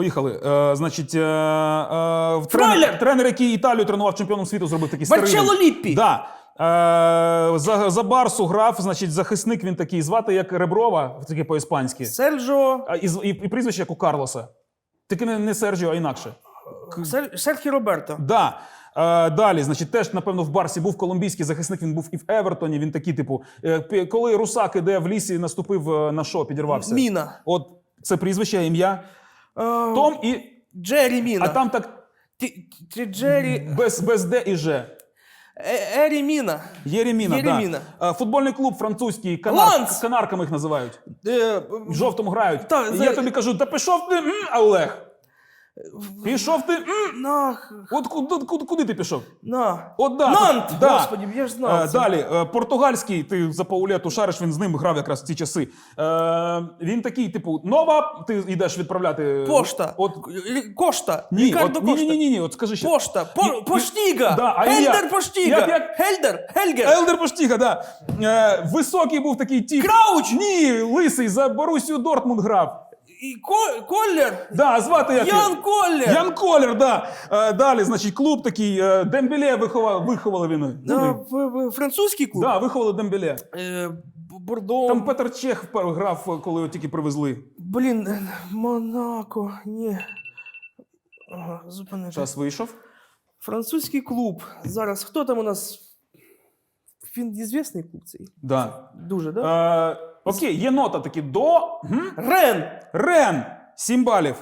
Поїхали. Е, значить, е, е, тренер, тренер, який Італію тренував чемпіоном світу, зробив такий Марчелло старий. Ліппі. Да. Е, за, за Барсу грав, значить, захисник він такий, звати як Реброва, таке по-іспанськи. Серджо. А, і, з- і, і прізвище як у Карлоса. Тільки не, не Серджіо, а інакше. Сер... Серхі Роберто. Да. Е, далі, значить, теж, напевно, в Барсі був колумбійський захисник, він був і в Евертоні. Він такий, типу, е, пі- коли Русак іде в лісі, наступив е, на що, підірвався. Міна. От це прізвище, ім'я. Том і. Джері Міна. А там так Ті- ті- Джері. без, без Д і Ж. Е- Ері Міна. Єреміна, Єреміна. Да. Е, Футбольний клуб французький, канар, Ланс! канарками їх називають. Е, В жовтому грають. Та, І за- Я тобі кажу, та пішов ти, м, Олег. Пішов ти. Нах. От куди, куди, куди ти пішов? На. От да. Нант! да. Господи, я ж знав. Е, це. Далі, е, португальський, ти за Паулету шариш, він з ним грав якраз в ці часи. Е, він такий, типу, нова, ти йдеш відправляти. Пошта. От, Лі- Кошта. ні, Рікардо от, ні, Кошта. ні, ні, ні, от скажи ще. Пошта. По, поштіга. Да, а? Хельдер Поштіга. Як- як? Хельдер. Хельгер. Елдер Поштіга, да. Е, високий був такий тіп. Крауч. Ні, лисий, за Борусію Дортмунд грав. І Ко- Коллер. Да, звати як? його? Ян Коллер. Ян Колер, да. Е, далі, значить, клуб такий, е, Дембеле виховав, виховали він. А, Ну, в- в- Французький клуб. да, виховали Дембеле. Е, Б- Бордо. Там Петр Чех впер- грав, коли його тільки привезли. Блін, е, Монако. Ні. Ага, зупинити. Час вийшов. Французький клуб. Зараз хто там у нас? Він ізвісний клуб цей. Да. Дуже, да? Е, окей, є нота такі до. Гм? Рен! Рен. Сім балів.